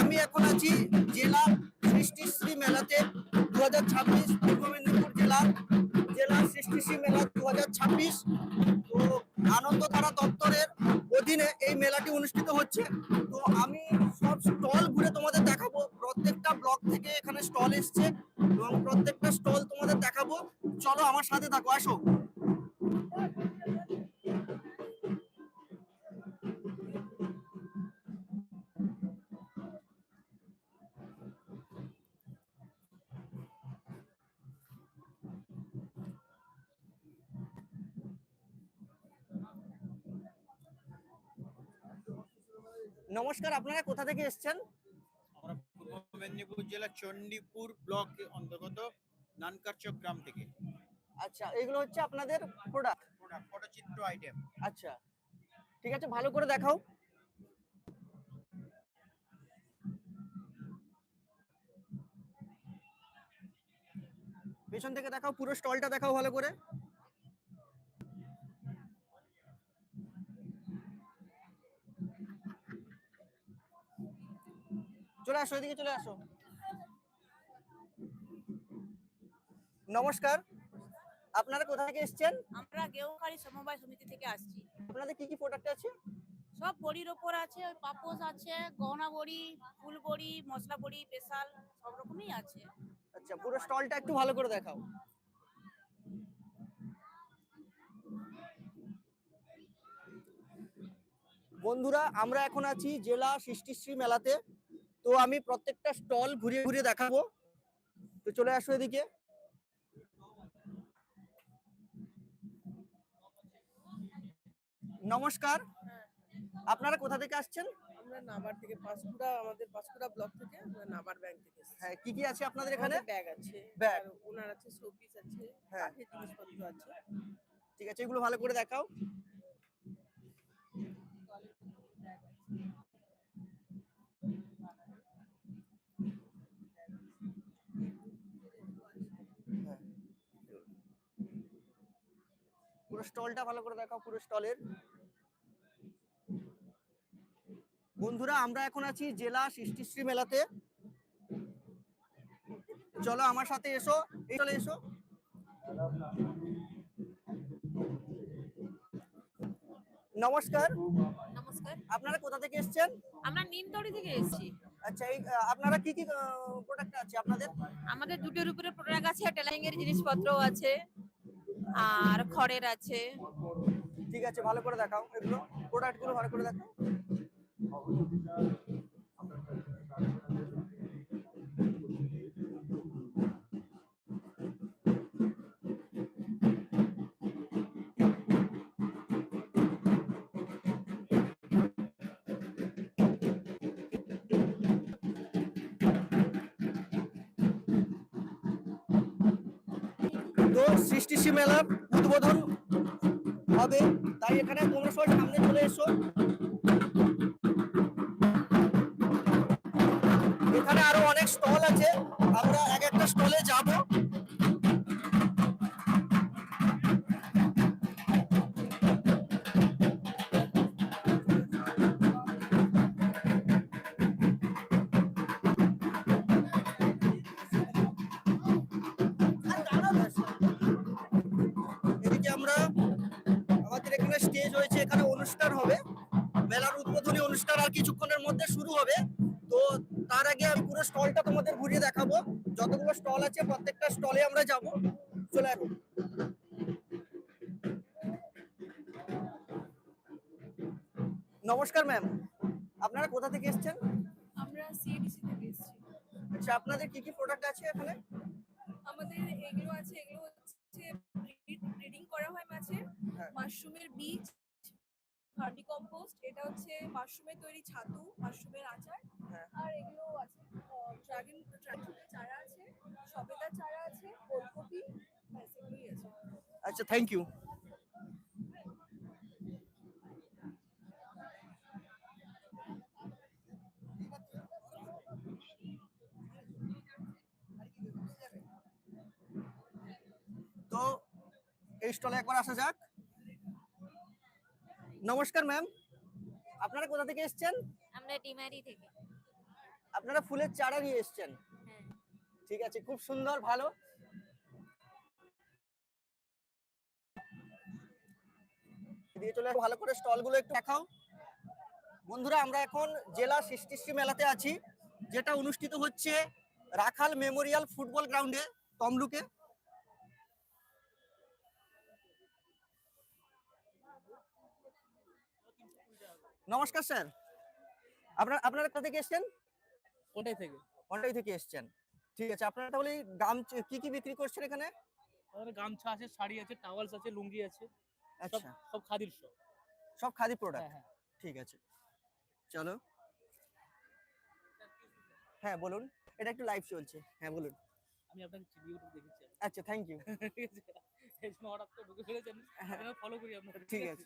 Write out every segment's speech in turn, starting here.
আমি এখন আছি জেলা সৃষ্টিশ্রী মেলাতে দু হাজার ছাব্বিশ নমস্কার আপনারা কোথা থেকে এসেছেন? আমরা পূর্ব মেদিনীপুর জেলা চণ্ডীপুর ব্লক অন্তর্গত নানকারচক গ্রাম থেকে। আচ্ছা এগুলো হচ্ছে আপনাদের প্রোডাক্ট প্রোডাক্ট পটচিত্র আইটেম আচ্ছা ঠিক আছে ভালো করে দেখাও। পেছন থেকে দেখাও পুরো স্টলটা দেখাও ভালো করে। চলে আসো এদিকে চলে আসো। নমস্কার। আপনারা কোথা থেকে এসেছেন? আমরা গেউখালি সমবায় সমিতি থেকে আসছি। আপনাদের কি কি প্রোডাক্ট আছে? সব বড়ির ওপর আছে ওই পাপোশ আছে গহনা বড়ি ফুল বড়ি মশলা বড়ি স্পেশাল সব রকমই আছে। আচ্ছা পুরো স্টলটা একটু ভালো করে দেখাও। বন্ধুরা আমরা এখন আছি জেলা সৃষ্টিশ্রী মেলাতে। তো আমি প্রত্যেকটা স্টল ঘুরিয়ে ঘুরিয়ে দেখাবো। তো চলে আসো এদিকে। নমস্কার। আপনারা কোথা থেকে আসছেন? আমরা নাবার থেকে আমাদের ব্লক থেকে আমরা নাবার ব্যাংক থেকে হ্যাঁ কি কি আছে আপনাদের এখানে? ব্যাগ আছে ব্যাগ। ওনার আছে শোপিস আছে হ্যাঁ। কাঠের জিনিসপত্র আছে। ঠিক আছে এগুলো ভালো করে দেখাও। স্টলটা ভালো করে দেখাও পুরো স্টলের। বন্ধুরা আমরা এখন আছি জেলা সৃষ্টিশ্রী মেলাতে। চলো আমার সাথে এসো এই চলে এসো। নমস্কার। নমস্কার। আপনারা কোথা থেকে এসেছেন? আমরা নিমতড়ি থেকে এসেছি। আচ্ছা এই আপনারা কি কি প্রোডাক্ট আছে আপনাদের? আমাদের দুটোর উপরে প্রোডাক্ট আছে টেলারিং এর জিনিসপত্র আছে। আর খড়ের আছে। ঠিক আছে ভালো করে দেখাও এগুলো। প্রোডাক্টগুলো ভালো করে দেখাও। তো সৃষ্টিশ্রী মেলার উদ্বোধন হবে। তাই এখানে তোমরা সামনে চলে এসো। এখানে আরও অনেক স্টল আছে। আমরা এক একটা স্টলে যাব। আপনাদের কি কি প্রোডাক্ট আছে এখানে? আমাদের এগুলো আছে এগুলো হচ্ছে ব্রিডিং করা হয় মাছের হ্যাঁ। মাশরুমের বীজ ভার্মি কম্পোস্ট এটা হচ্ছে মাশরুমের তৈরি ছাতু মাশরুমের আচার। হ্যাঁ। আর এগুলো আছে ড্রাগন ড্রাগনের চারা আছে সবেদার চারা আছে ব্যাস এগুলোই আছে। আচ্ছা থ্যাংক ইউ তো এই স্টলে একবার আসা যাক। নমস্কার ম্যাম আপনারা কোথা থেকে এসেছেন? আমরা ডিমারি থেকে। আপনারা ফুলের চারা নিয়ে এসেছেন। হ্যাঁ। ঠিক আছে খুব সুন্দর ভালো। দিয়ে চলে ভালো করে স্টলগুলো একটু দেখাও। বন্ধুরা আমরা এখন জেলা সৃষ্টিশ্রী মেলাতে আছি যেটা অনুষ্ঠিত হচ্ছে রাখাল মেমোরিয়াল ফুটবল গ্রাউন্ডে তমলুকে। নমস্কার স্যার। আপনার আপনারা কোথা থেকে এসছেন? কোটাই থেকে? কন্টাই থেকে এসছেন। ঠিক আছে আপনারা তাহলে গাম কি কি বিক্রি করছেন এখানে? আমাদের গামছা আছে শাড়ি আছে টাওয়ালস আছে লুঙ্গি আছে। আচ্ছা। সব খাদির সব। সব খাদি প্রোডাক্ট হ্যাঁ হ্যাঁ। ঠিক আছে। চলো। হ্যাঁ বলুন। এটা একটু লাইভ চলছে। হ্যাঁ বলুন। আমি আপনাকে ইউটিউব দেখেছি। আচ্ছা থ্যাংক ইউ ঠিক আছে। এই হঠাৎ করে ঢুকে ফেলেছেন। আপনারা ফলো করি আপনাকে হ্যাঁ। ঠিক আছে।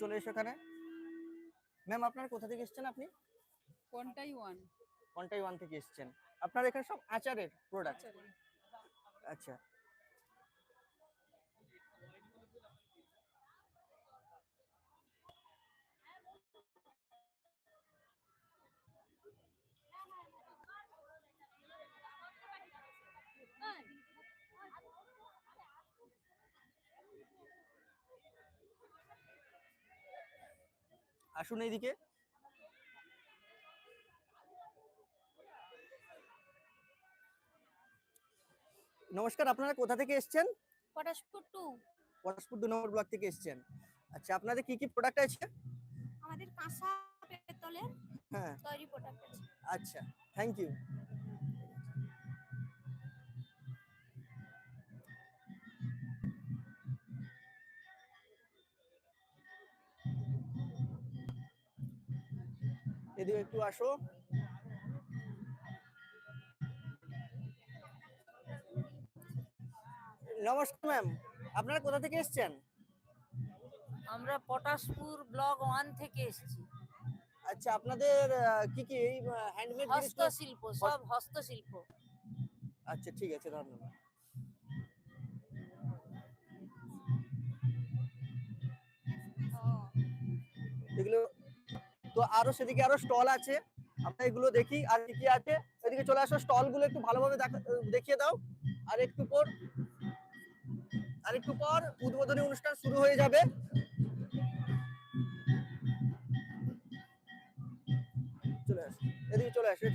চলে এসো এখানে। ম্যাম আপনার কোথা থেকে এসেছেন আপনি? কোনটাই ওয়ান কন্টাই ওয়ান থেকে এসেছেন। আপনার এখানে সব আচারের প্রোডাক্ট আচ্ছা। আসুন এইদিকে। নমস্কার আপনারা কোথা থেকে এসছেন? পটাশপুর টু। পটাশপুর দু নম্বর ব্লক থেকে এসছেন। আচ্ছা আপনাদের কি কি প্রোডাক্ট আছে? আমাদের কাঁসা পেতলের হ্যাঁ। তৈরি প্রোডাক্ট আছে। আচ্ছা থ্যাংক ইউ এদিকে একটু আসো। নমস্কার ম্যাম আপনারা কোথা থেকে এসছেন? আমরা পটাশপুর ব্লক ওয়ান থেকে এসেছি। আচ্ছা আপনাদের কি কি এই হ্যান্ডমেড হস্তশিল্প সব হস্তশিল্প। আচ্ছা ঠিক আছে ধন্যবাদ। এগুলো তো আরও সেদিকে আরও স্টল আছে। আমরা এগুলো দেখি আর কি কি আছে? এদিকে চলে আসো স্টলগুলো একটু ভালোভাবে দেখা- দেখিয়ে দাও। আর একটু পর আর একটু পর উদ্বোধনী অনুষ্ঠান শুরু হয়ে যাবে। চলে আসো এদিকে চলে আসো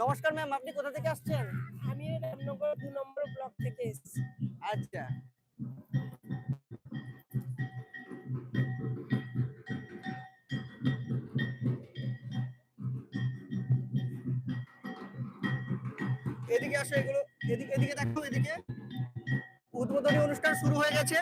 নমস্কার ম্যাম আপনি কোথা থেকে আসছেন? আমি রামনগর দু নম্বর ব্লক থেকে এসেছি। আচ্ছা। এদিকে আসো এগুলো এদিকে এদিকে দেখো এদিকে। উদ্বোধনী অনুষ্ঠান শুরু হয়ে গেছে।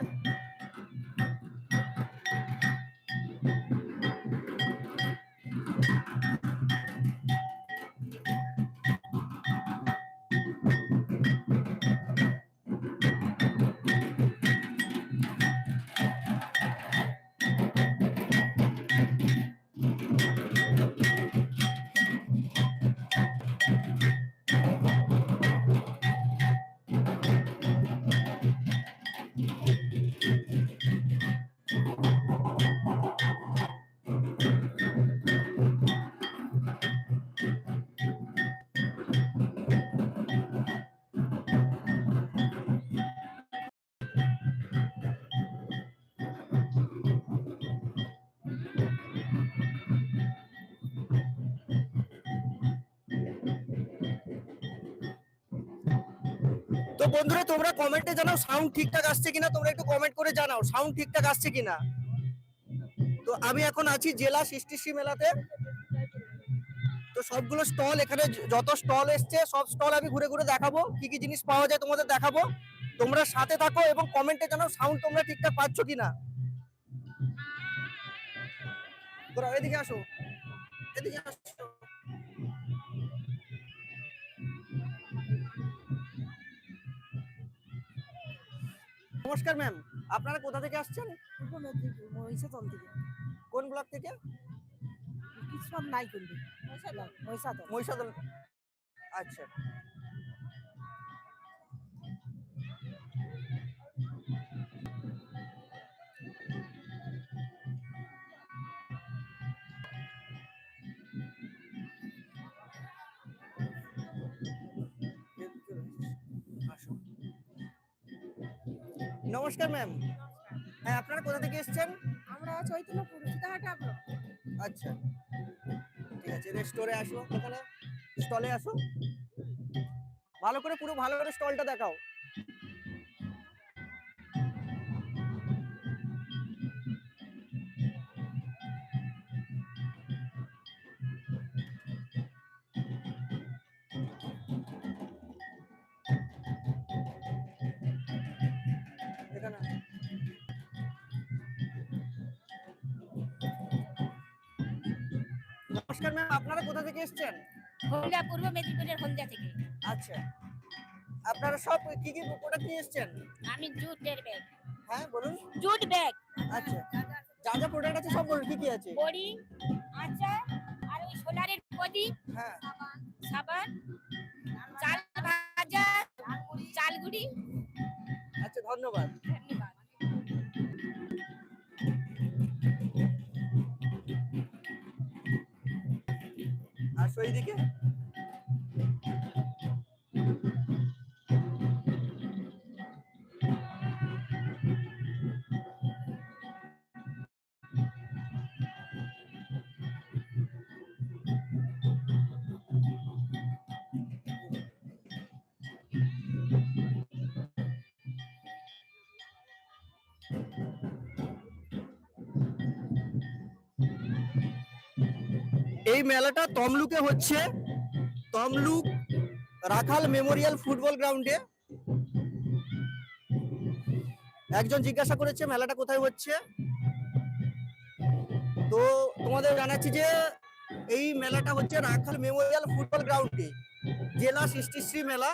বন্ধুরা, তোমরা কমেন্টে জানাও সাউন্ড ঠিকঠাক আসছে কিনা, তোমরা একটু কমেন্ট করে জানাও সাউন্ড ঠিকঠাক আসছে কিনা। তো আমি এখন আছি জেলা সৃষ্টিশ্রী মেলাতে। তো সবগুলো স্টল এখানে যত স্টল এসছে, সব স্টল আমি ঘুরে ঘুরে দেখাবো, কি কি জিনিস পাওয়া যায় তোমাদের দেখাবো। তোমরা সাথে থাকো এবং কমেন্টে জানাও সাউন্ড তোমরা ঠিকঠাক পাচ্ছ কিনা। তোরা এদিকে আসো। এদিকে আসো। নমস্কার ম্যাম আপনারা কোথা থেকে আসছেন? থেকে। কোন ব্লক থেকে? কিসমত নাই কিন্তু আচ্ছা। নমস্কার ম্যাম হ্যাঁ আপনারা কোথা থেকে এসেছেন? আমরা চৈতন্যপুর সীতাহাটা আচ্ছা। ঠিক আছে রেস্টোরে আসো ওখানে স্টলে আসো। ভালো করে পুরো ভালো করে স্টলটা দেখাও। নমস্কার ম্যাম আপনারা কোথা থেকে এসেছেন? হলদিয়া পূর্ব মেদিনীপুরের হলদিয়া থেকে। আচ্ছা। আপনারা সব কি কি প্রোডাক্ট নিয়ে এসেছেন? আমি জুটের ব্যাগ হ্যাঁ বলুন। জুট ব্যাগ আচ্ছা। যা যা প্রোডাক্ট আছে সব বলুন কি কি আছে? বড়ি আচার আর ওই সোলারের প্রদীপ হ্যাঁ। সাবান চাল ভাজা চালগুড়ি। আচ্ছা ধন্যবাদ। ধন্যবাদ আসো এইদিকে এই মেলাটা তমলুকে হচ্ছে। তমলুক রাখাল মেমোরিয়াল ফুটবল গ্রাউন্ডে। একজন জিজ্ঞাসা করেছে, মেলাটা কোথায় হচ্ছে? তো তোমাদের জানাচ্ছি যে, এই মেলাটা হচ্ছে রাখাল মেমোরিয়াল ফুটবল গ্রাউন্ডে। জেলা সৃষ্টিশ্রী মেলা।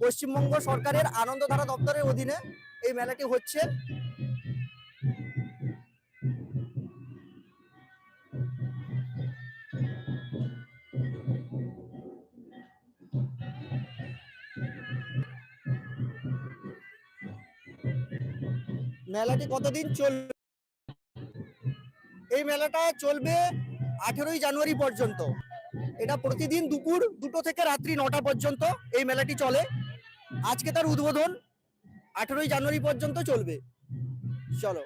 পশ্চিমবঙ্গ সরকারের আনন্দধারা দপ্তরের অধীনে এই মেলাটি হচ্ছে। মেলাটি কতদিন চলবে এই মেলাটা চলবে আঠেরোই জানুয়ারি পর্যন্ত। এটা প্রতিদিন দুপুর দুটো থেকে রাত্রি নটা পর্যন্ত এই মেলাটি চলে। আজকে তার উদ্বোধন আঠেরোই জানুয়ারি পর্যন্ত চলবে। চলো।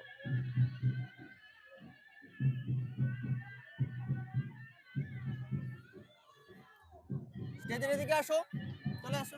স্টেজের এদিকে আসো। চলে আসো।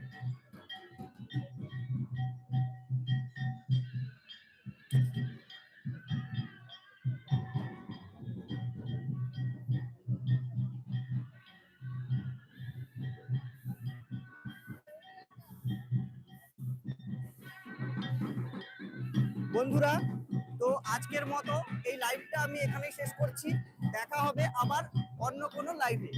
বন্ধুরা, তো আজকের মতো এই লাইভটা আমি এখানেই শেষ করছি। দেখা হবে আবার অন্য কোনো লাইভে